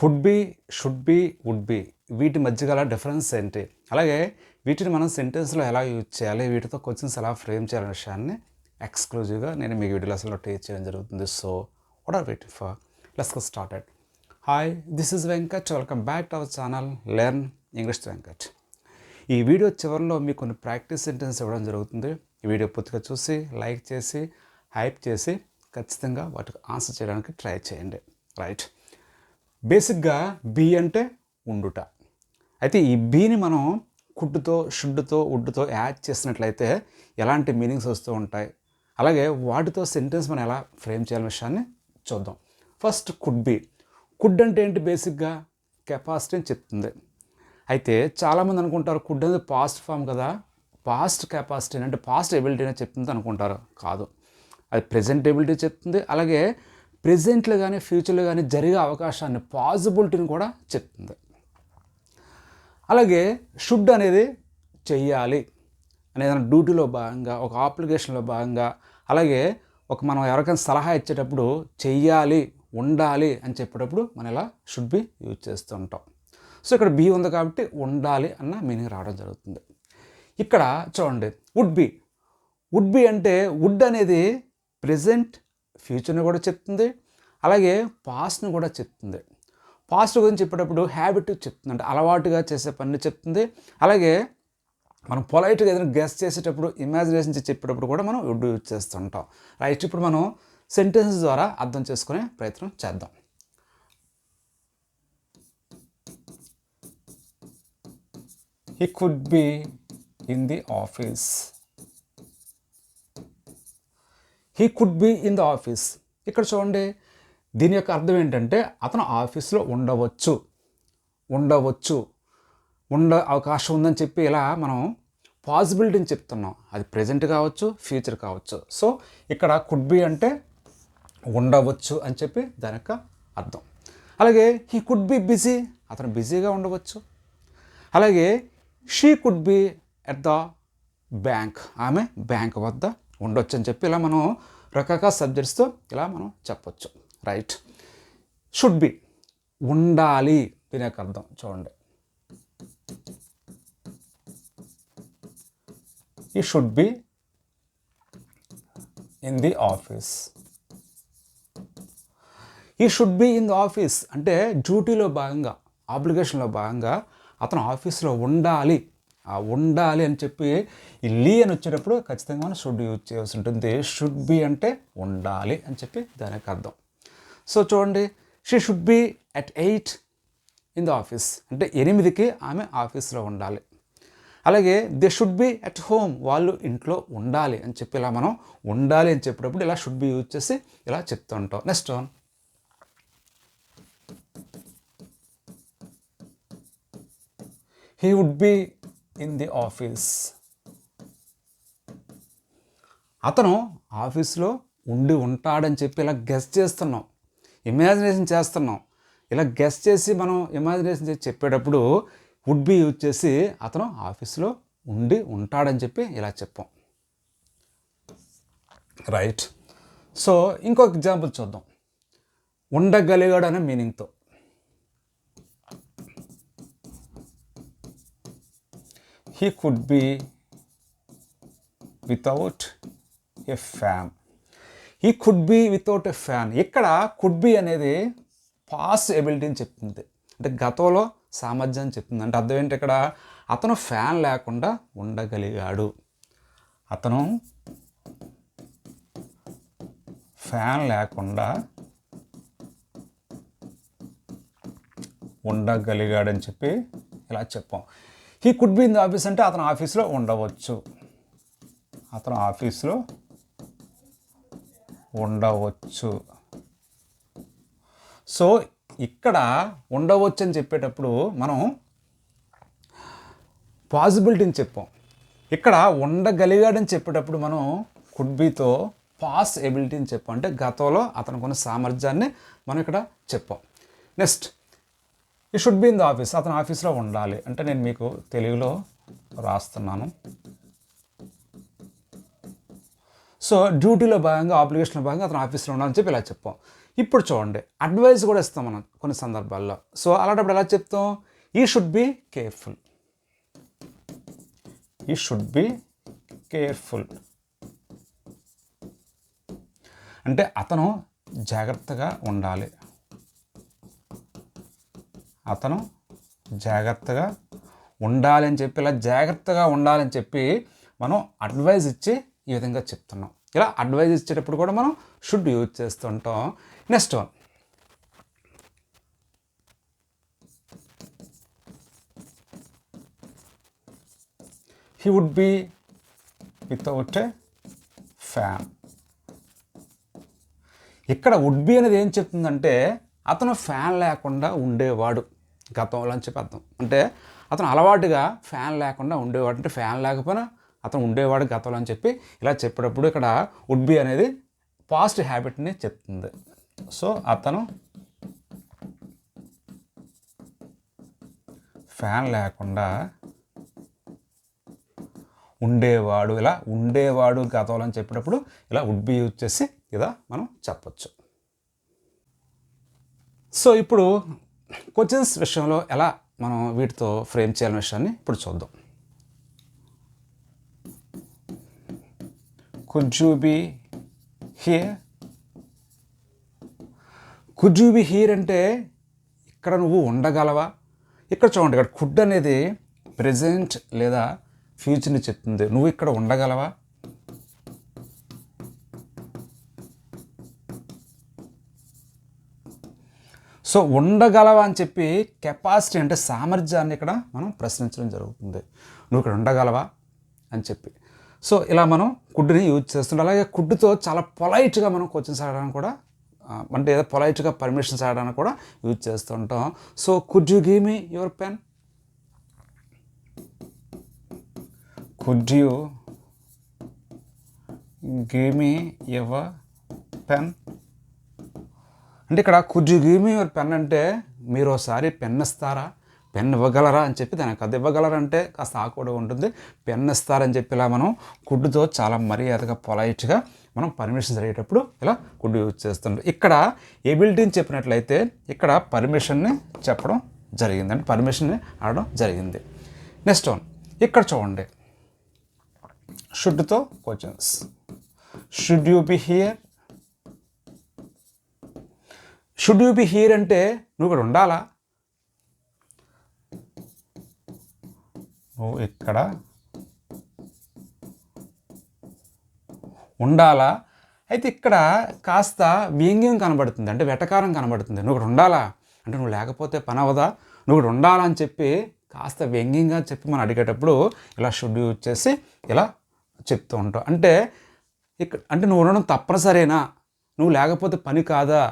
Could be should be would be వీటి మధ్య గల డిఫరెన్స్ ఏంటి? అలాగే వీటిని మనం సెంటెన్స్లో ఎలా యూజ్ చేయాలి? వీటితో క్వశ్చన్స్ ఎలా ఫ్రేమ్ చేయాలనే విషయాన్ని ఎక్స్క్లూజివ్గా నేను మీకు వీడియో లెసన్లో టీచ్ చేయడం జరుగుతుంది. So what are waiting for let's go started hi this is Venkat welcome back to our channel learn English Venkat ఈ వీడియో చివరిలో మీకు కొన్ని ప్రాక్టీస్ సెంటెన్స్ ఇవ్వడం జరుగుతుంది. ఈ వీడియో పూర్తిగా చూసి లైక్ చేసి హైప్ చేసి ఖచ్చితంగా వాటికి ఆన్సర్ చేయడానికి ట్రై చేయండి. రైట్ బేసిక్గా బి అంటే ఉండుట. అయితే ఈ బీని మనం కుడ్డుతో షుడ్డుతో ఉడ్డుతో యాడ్ చేసినట్లయితే ఎలాంటి మీనింగ్స్ వస్తూ ఉంటాయి? అలాగే వాటితో సెంటెన్స్ మనం ఎలా ఫ్రేమ్ చేయాలనే విషయాన్ని చూద్దాం. First could be. కుడ్ అంటే ఏంటి బేసిక్గా? కెపాసిటీ అని చెప్తుంది. అయితే చాలామంది అనుకుంటారు కుడ్ అనేది పాస్ట్ ఫామ్ కదా. పాస్ట్ కెపాసిటీ అంటే పాస్ట్ ఎబిలిటీ అని చెప్తుంది అనుకుంటారు. కాదు. అది ప్రజెంట్ ఎబిలిటీ చెప్తుంది. అలాగే ప్రజెంట్లో కానీ ఫ్యూచర్లో కానీ జరిగే అవకాశాన్ని పాసిబిలిటీని కూడా చెప్తుంది. అలాగే షుడ్ అనేది చెయ్యాలి అనేది డ్యూటీలో భాగంగా ఒక అప్లికేషన్లో భాగంగా అలాగే ఒక మనం ఎవరికైనా సలహా ఇచ్చేటప్పుడు చెయ్యాలి ఉండాలి అని చెప్పేటప్పుడు మనం ఇలా షుడ్ బి యూజ్ చేస్తూ ఉంటాం. సో ఇక్కడ బి ఉంది కాబట్టి ఉండాలి అన్న మీనింగ్ రావడం జరుగుతుంది. ఇక్కడ చూడండి వుడ్ బి. వుడ్ బి అంటే వుడ్ అనేది ప్రజెంట్ ఫ్యూచర్ని కూడా చెప్తుంది. అలాగే పాస్ట్ని కూడా చెప్తుంది. పాస్ట్ గురించి చెప్పేటప్పుడు హ్యాబిట్ చెప్తుంది అంటే అలవాటుగా చేసే పని చెప్తుంది. అలాగే మనం పొలైట్గా ఏదైనా గెస్ట్ చేసేటప్పుడు ఇమాజినేషన్ చెప్పేటప్పుడు కూడా మనం వుడ్ యూజ్ చేస్తుంటాం. రైట్ ఇప్పుడు మనం సెంటెన్స్ ద్వారా అర్థం చేసుకునే ప్రయత్నం చేద్దాం. He could be in the office he could be in the office ఇక్కడ చూడండి దీని యొక్క అర్థం ఏంటంటే అతను ఆఫీస్లో ఉండవచ్చు. ఉండవచ్చు. ఉండ అవకాశం ఉందని చెప్పి ఇలా మనం పాసిబిలిటీని చెప్తున్నాం. అది ప్రజెంట్ కావచ్చు ఫ్యూచర్ కావచ్చు. సో ఇక్కడ కుడ్ బి అంటే ఉండవచ్చు అని చెప్పి దాని యొక్క అర్థం. అలాగే హీ కుడ్ బి బిజీ అతను బిజీగా ఉండవచ్చు. అలాగే she could be at the bank ఆమె బ్యాంక్ వద్ద ఉండొచ్చు అని చెప్పి ఇలా మనం రకరకాల సబ్జెక్ట్స్తో ఇలా మనం చెప్పొచ్చు. రైట్ షుడ్ బి ఉండాలి దీని యొక్క అర్థం. చూడండి. He should be in the office he should be in the office అంటే డ్యూటీలో భాగంగా ఆబ్లిగేషన్లో భాగంగా అతను ఆఫీస్లో ఉండాలి. ఉండాలి అని చెప్పి ఈ లీ అని వచ్చేటప్పుడు ఖచ్చితంగా మనం షుడ్ యూజ్ చేయాల్సి ఉంటుంది. షుడ్ బి అంటే ఉండాలి అని చెప్పి దానికి అర్థం. సో చూడండి she should be at eight in the office. అంటే ఎనిమిదికి ఆమె ఆఫీస్లో ఉండాలి. అలాగే they should be at home. వాళ్ళు ఇంట్లో ఉండాలి అని చెప్పి ఇలా మనం ఉండాలి అని చెప్పేటప్పుడు ఇలా షుడ్ బి యూజ్ చేసి ఇలా చెప్తూ ఉంటాం. Next one. He would be in the office అతను ఆఫీస్లో ఉండి ఉంటాడని చెప్పి ఇలా గెస్ట్ చేస్తున్నాం. ఇమాజినేషన్ చేస్తున్నాం. ఇలా గెస్ట్ చేసి మనం ఇమాజినేషన్ చేసి చెప్పేటప్పుడు వుడ్ బి యూజ్ చేసి అతను ఆఫీస్లో ఉండి ఉంటాడని చెప్పి ఇలా చెప్పాం. రైట్ సో ఇంకొక ఎగ్జాంపుల్ చూద్దాం. ఉండగలిగాడు అనే మీనింగ్తో he could be without a fan he could be without a fan ఇక్కడ కుడ్ బి అనేది పాస్ ఎబిలిటీని చెప్తుంది. అంటే గతంలో సామర్థ్యం చెప్తుంది. అంటే అర్థం ఏంటి ఇక్కడ? అతను ఫ్యాన్ లేకుండా ఉండగలిగాడు. అతను ఫ్యాన్ లేకుండా ఉండగలిగాడని చెప్పి ఇలా చెప్పాం. He could be in the office అంటే అతను ఆఫీస్లో ఉండవచ్చు. అతను ఆఫీస్లో ఉండవచ్చు. సో ఇక్కడ ఉండవచ్చు అని చెప్పేటప్పుడు మనం పాసిబిలిటీని చెప్పాం. ఇక్కడ ఉండగలిగాడని చెప్పేటప్పుడు మనం కుడ్ బీతో పాస్ ఎబిలిటీని చెప్పాం. అంటే గతంలో అతనికి ఉన్న సామర్థ్యాన్ని మనం ఇక్కడ చెప్పాం. Next he should be in the office అతను ఆఫీస్లో ఉండాలి. అంటే నేను మీకు తెలుగులో రాస్తున్నాను. సో డ్యూటీలో భాగంగా అప్లికేషన్లో భాగంగా అతను ఆఫీస్లో ఉండాలని చెప్పి ఇలా చెప్పాం. ఇప్పుడు చూడండి. అడ్వైస్ కూడా ఇస్తాం మనం కొన్ని సందర్భాల్లో. సో అలాంటప్పుడు ఎలా చెప్తాం? He should be careful he should be careful అంటే అతను జాగ్రత్తగా ఉండాలి. అతను జాగ్రత్తగా ఉండాలని చెప్పి ఇలా జాగ్రత్తగా ఉండాలని చెప్పి మనం అడ్వైజ్ ఇచ్చి ఈ విధంగా చెప్తున్నాం. ఇలా అడ్వైజ్ ఇచ్చేటప్పుడు కూడా మనం షుడ్ యూజ్ చేస్తుంటాం. Next one he would be without a fan ఇక్కడ వుడ్ బి అనేది ఏం చెప్తుందంటే అతను ఫ్యాన్ లేకుండా ఉండేవాడు. గతంలో అని చెప్పి అర్థం అంటే అతను అలవాటుగా ఫ్యాన్ లేకుండా ఉండేవాడు. అంటే ఫ్యాన్ లేకపోయినా అతను ఉండేవాడు గతంలో అని చెప్పి ఇలా చెప్పేటప్పుడు ఇక్కడ వుడ్ బి అనేది పాస్ట్ హ్యాబిట్ని చెప్తుంది. సో అతను ఫ్యాన్ లేకుండా ఉండేవాడు. ఇలా ఉండేవాడు గతంలో అని చెప్పేటప్పుడు ఇలా వుడ్ బి యూజ్ చేసి ఇలా మనం చెప్పచ్చు. సో ఇప్పుడు క్వశ్చన్స్ విషయంలో ఎలా మనం వీటితో ఫ్రేమ్ చేయాలనే విషయాన్ని ఇప్పుడు చూద్దాం. Could you hear could you hear అంటే ఇక్కడ నువ్వు ఉండగలవా? ఇక్కడ చూడండి ఇక్కడ కుడ్ అనేది ప్రజెంట్ లేదా ఫ్యూచర్ని చెప్తుంది. నువ్వు ఇక్కడ ఉండగలవా? సో ఉండగలవా అని చెప్పి కెపాసిటీ అంటే సామర్థ్యాన్ని ఇక్కడ మనం ప్రశ్నించడం జరుగుతుంది. నువ్వు ఇక్కడ ఉండగలవా అని చెప్పి. సో ఇలా మనం కుడ్డుని యూజ్ చేస్తుండే అలాగే కుడ్డుతో చాలా పొలైట్గా మనం క్వశ్చన్స్ ఆడడానికి కూడా అంటే ఏదో పొలైట్గా పర్మిషన్స్ ఆడడానికి కూడా యూజ్ చేస్తుంటాం. So could you give me your pen? Could you give me your pen? అంటే ఇక్కడ could you give me your pen అంటే మీరు ఒకసారి పెన్ ఇస్తారా? పెన్ ఇవ్వగలరా అని చెప్పి దానికి అది ఇవ్వగలరా అంటే కాస్త ఆకుడు ఉంటుంది. పెన్ ఇస్తారని చెప్పి ఇలా మనం కుడ్డుతో చాలా మర్యాదగా పొలైట్గా మనం పర్మిషన్ జరిగేటప్పుడు ఇలా కుడ్డు యూజ్ చేస్తుంటాం. ఇక్కడ ఎబిలిటీని చెప్పినట్లయితే ఇక్కడ పర్మిషన్ని చెప్పడం జరిగింది. అంటే పర్మిషన్ని ఆడడం జరిగింది. నెక్స్ట్ వన్ ఇక్కడ చూడండి. షుడ్తో questions should you be here should you be here అంటే నువ్వు ఇక్కడ ఉండాలా? నువ్వు ఇక్కడ ఉండాలా? అయితే ఇక్కడ కాస్త వ్యంగ్యం కనబడుతుంది అంటే వెటకారం కనబడుతుంది. నువ్వు ఇక్కడ ఉండాలా? అంటే నువ్వు లేకపోతే పని అవదా నువ్వు ఇక్కడ ఉండాలా అని చెప్పి కాస్త వ్యంగ్యంగా చెప్పి మనం అడిగేటప్పుడు ఇలా షుడ్ యూజ్ చేసి ఇలా చెప్తూ ఉంటావు. అంటే ఇక్కడ అంటే నువ్వు ఉండడం తప్పనిసరేనా? నువ్వు లేకపోతే పని కాదా?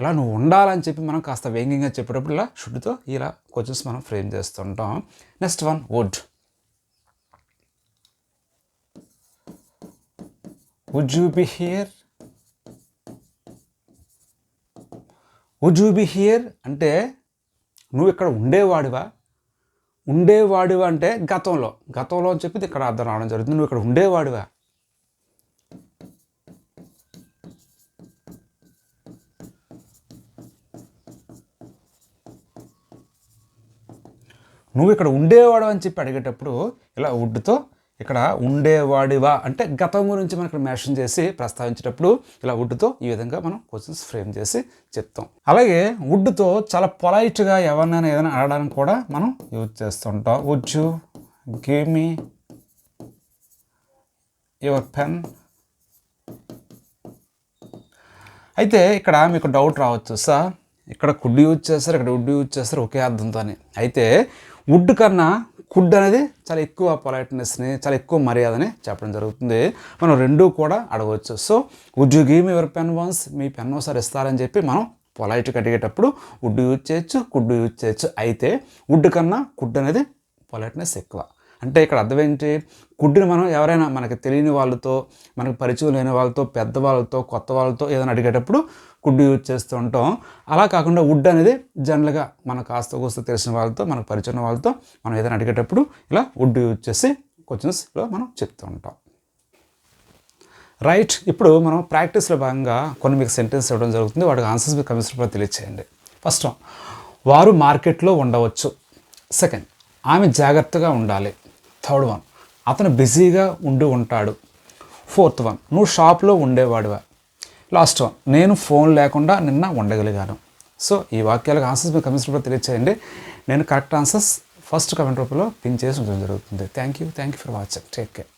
ఇలా నువ్వు ఉండాలని చెప్పి మనం కాస్త వ్యంగ్యంగా చెప్పేటప్పుడు ఇలా షుడ్తో ఇలా క్వశ్చన్స్ మనం ఫ్రేమ్ చేస్తుంటాం. Next one would would you be here would you be here అంటే నువ్వు ఇక్కడ ఉండేవాడివా? ఉండేవాడివా అంటే గతంలో. గతంలో అని చెప్పి ఇక్కడ అర్థం రావడం జరుగుతుంది. నువ్వు ఇక్కడ ఉండేవాడివా? నువ్వు ఇక్కడ ఉండేవాడు అని చెప్పి అడిగేటప్పుడు ఇలా వుడ్తో ఇక్కడ ఉండేవాడివా అంటే గతం గురించి మనం ఇక్కడ మెన్షన్ చేసి ప్రస్తావించేటప్పుడు ఇలా వుడ్తో ఈ విధంగా మనం క్వశ్చన్స్ ఫ్రేమ్ చేసి చెప్తాం. అలాగే వుడ్తో చాలా పొలైట్గా ఎవరినైనా ఏదైనా అడగడానికి కూడా మనం యూజ్ చేస్తుంటాం. Would you give me your pen అయితే ఇక్కడ మీకు డౌట్ రావచ్చు సార్ ఇక్కడ కుడ్ యూజ్ చేస్తారు ఇక్కడ వుడ్ యూజ్ చేస్తారు ఒకే అర్థంతో అయితే వుడ్ కన్నా కుడ్ అనేది చాలా ఎక్కువ పొలైట్నెస్ని చాలా ఎక్కువ మర్యాదని చెప్పడం జరుగుతుంది. మనం రెండూ కూడా అడగవచ్చు. So would you give your pen once me pen ఒకసారి ఇస్తారని చెప్పి మనం పొలైట్గా అడిగేటప్పుడు వుడ్ యూజ్ చేయొచ్చు కుడ్ యూజ్ చేయొచ్చు. అయితే వుడ్ కన్నా కుడ్ అనేది పొలైట్నెస్ ఎక్కువ. అంటే ఇక్కడ అర్థం ఏంటి? కుడ్డుని మనం ఎవరైనా మనకి తెలియని వాళ్ళతో మనకు పరిచయం లేని వాళ్ళతో పెద్దవాళ్ళతో కొత్త వాళ్ళతో ఏదైనా అడిగేటప్పుడు వుడ్ యూజ్ చేస్తూ ఉంటాం. అలా కాకుండా వుడ్ అనేది జనరల్గా మన కాస్త కోస్త తెలిసిన వాళ్ళతో మనకు పరిచయం ఉన్న వాళ్ళతో మనం ఏదైనా అడిగేటప్పుడు ఇలా వుడ్ యూజ్ చేసి క్వశ్చన్స్లో మనం చెప్తూ ఉంటాం. రైట్ ఇప్పుడు మనం ప్రాక్టీస్లో భాగంగా కొన్ని మీకు సెంటెన్స్ ఇవ్వడం జరుగుతుంది. వాటికి ఆన్సర్స్ మీకు కమెంట్స్ రూపంలో తెలియచేయండి. ఫస్ట్ వారు మార్కెట్లో ఉండవచ్చు. సెకండ్ ఆమె జాగ్రత్తగా ఉండాలి. థర్డ్ వన్ అతను బిజీగా ఉండి ఉంటాడు. ఫోర్త్ వన్ నువ్వు షాప్లో ఉండేవాడివా? Last one. నేను ఫోన్ లేకుండా నిన్న ఉండగలిగాను సో ఈ వాక్యాలకు ఆన్సర్స్ మీకు కమెంట్స్ రూపంలో తెలియచేయండి. నేను కరెక్ట్ ఆన్సర్స్ ఫస్ట్ కమెంట్ రూపంలో పిన్ చేసి ఉంచడం జరుగుతుంది. Thank you thank you for watching take care